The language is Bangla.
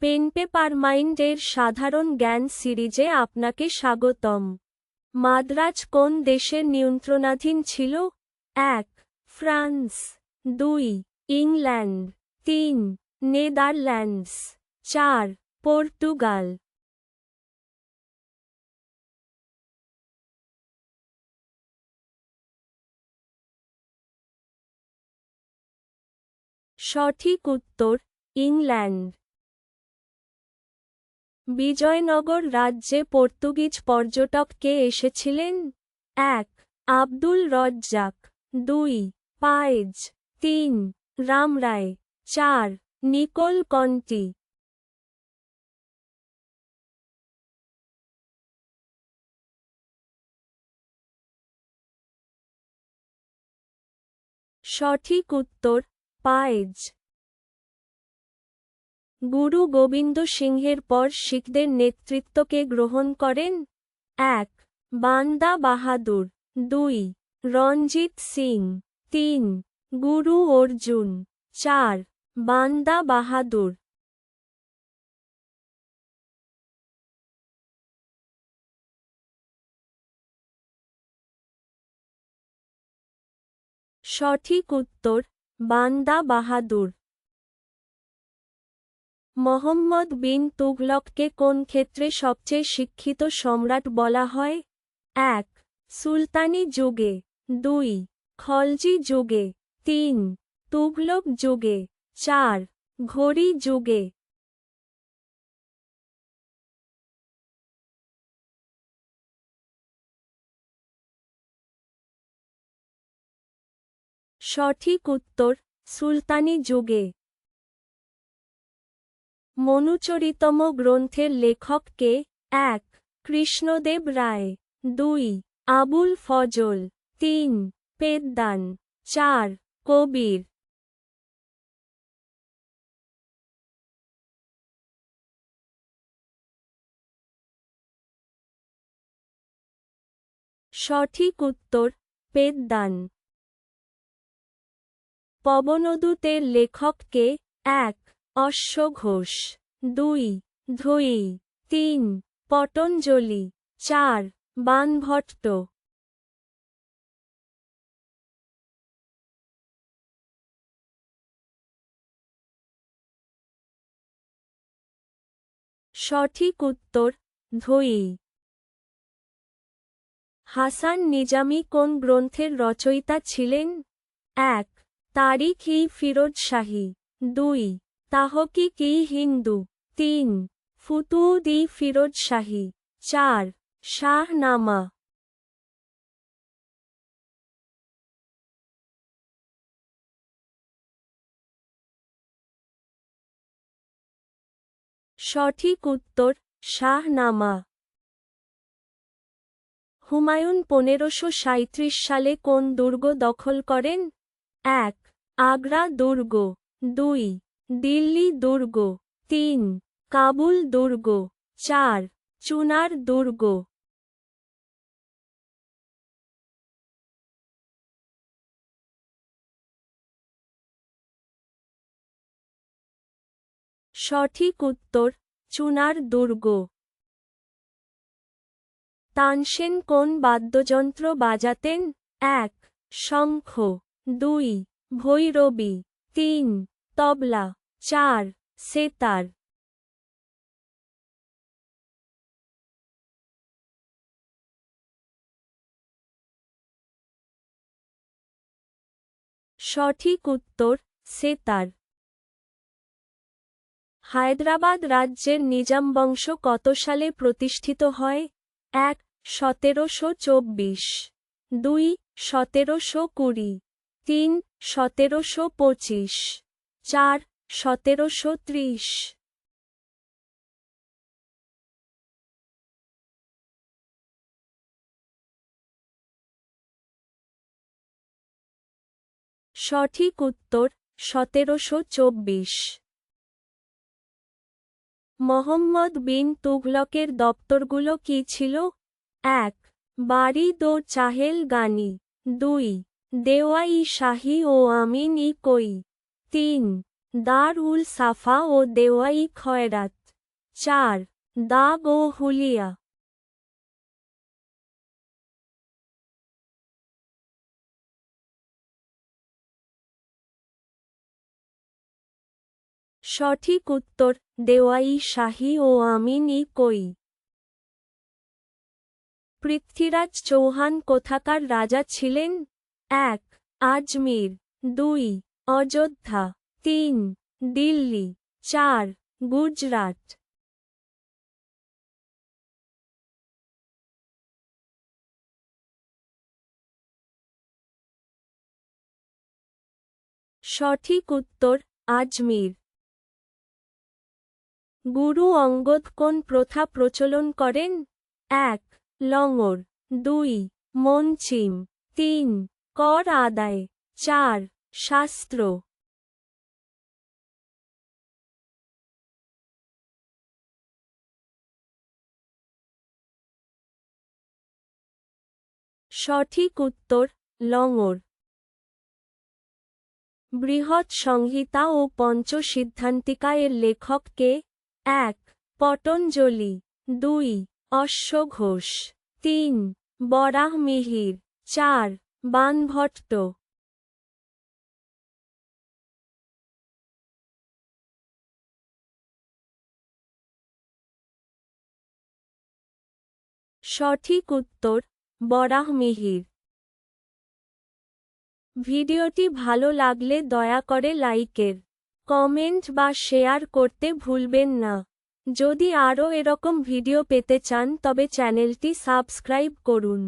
পেন পেপার মাইন্ডের সাধারণ জ্ঞান সিরিজে আপনাকে স্বাগতম। মাদ্রাজ কোন দেশের নিয়ন্ত্রণাধীন ছিল? এক, ফ্রান্স। দুই, ইংল্যান্ড। তিন, নেদারল্যান্ডস। চার, পর্তুগাল। সঠিক উত্তর, ইংল্যান্ড। বিজয়নগর রাজ্যে পর্তুগিজ পর্যটক কে এসেছিলেন? এক, আব্দুল রজ্জাক। দুই, পায়েজ। তিন রামরায় চার, নিকোল কন্টি সঠিক উত্তর, পায়েজ। গুরু গোবিন্দ সিংহের পর শিখদের নেতৃত্বকে গ্রহণ করেন? এক, বান্দা বাহাদুর। দুই, রঞ্জিত সিং। তিন, গুরু অর্জুন। চার, বান্দা বাহাদুর। সঠিক উত্তর, বান্দা বাহাদুর। মোহাম্মদ বিন তুঘলককে কোন ক্ষেত্রে সবচেয়ে শিক্ষিত সম্রাট বলা হয়? এক, সুলতানি যুগে। দুই, খলজি যুগে। তিন, তুঘলক যুগে। চার, ঘড়ি যুগে। সঠিক উত্তর, সুলতানি যুগে। মনুচরিতম গ্রন্থের লেখক কে? এক, কৃষ্ণদেব রায়। দুই, আবুল ফজল। তিন, পেদ্দান। চার, কবির। সঠিক উত্তর, পেদ্দান। পবনদূতের লেখককে এক অশ্ব ঘোষ দুই, ধুই, তিন পটঞ্জলি চার, বানভট্ট। সঠিক উত্তর, ধুই। হাসান নিজামী কোন গ্রন্থের রচয়িতা ছিলেন? এক, তারিখ ই ফিরোজ শাহী। দুই তাহকিক কি হিন্দু? তিন। ফুতুদ ফিরোজ শাহী। চার। শাহনামা। সঠিক উত্তর, শাহনামা। হুমায়ুন পনেরোশো সালে কোন দুর্গ দখল করেন? এক। আগ্রা দুর্গ। দুই। দিল্লি দুর্গ, তিন। কাবুল দুর্গ, চার। চুনার দুর্গ। সঠিক উত্তর, চুনার দুর্গ। তানসেন কোন বাদ্যযন্ত্র বাজাতেন? এক। শঙ্খ। দুই। ভৈরবী। তিন। তবলা, চার, সেতার। সঠিক উত্তর, সেতার। হায়দ্রাবাদ রাজ্যের নিজাম বংশ কত সালে প্রতিষ্ঠিত হয়? এক, সতেরোশো চব্বিশ। দুই, সতেরোশো কুড়ি। তিন, সতেরোশো পঁচিশ। চার, সতেরোশো ত্রিশ। সঠিক উত্তর, সতেরোশো চব্বিশ। মোহাম্মদ বিন তুঘলকের দপ্তরগুলো কি ছিল? এক বাড়ি দো চাহেল গানি দুই, দেওয়াই শাহী ও আমিন ই কই। তিন, দার উল সাফা ও দেওয়াই খয়রাত। চার, দাগ ও হুলিয়া। সঠিক উত্তর, দেওয়াই শাহী ও আমিন কই। পৃথ্বীরাজ চৌহান কোথাকার রাজা ছিলেন? এক, আজমির। দুই অযোধ্যা, তিন, দিল্লি, চার, গুজরাট। সঠিক উত্তর, আজমির। গুরু অঙ্গদ কোন প্রথা প্রচলন করেন? এক লঙর দুই মনচিম তিন, কর আদায়। চার শাস্ত্র। সঠিক উত্তর, লঙর। বৃহৎ সংহিতা ও পঞ্চ সিদ্ধান্তিকা এর এক, পটঞ্জলি। দুই, অশ্বঘোষ। তিন, বরাহ মিহির। চার, বানভট্ট। সঠিক উত্তর বরাহমিহির ভিডিওটি ভালো লাগলে দয়া করে লাইকের, কমেন্ট বা শেয়ার করতে ভুলবেন না। যদি আরও এরকম ভিডিও পেতে চান তবে চ্যানেলটি সাবস্ক্রাইব করুন।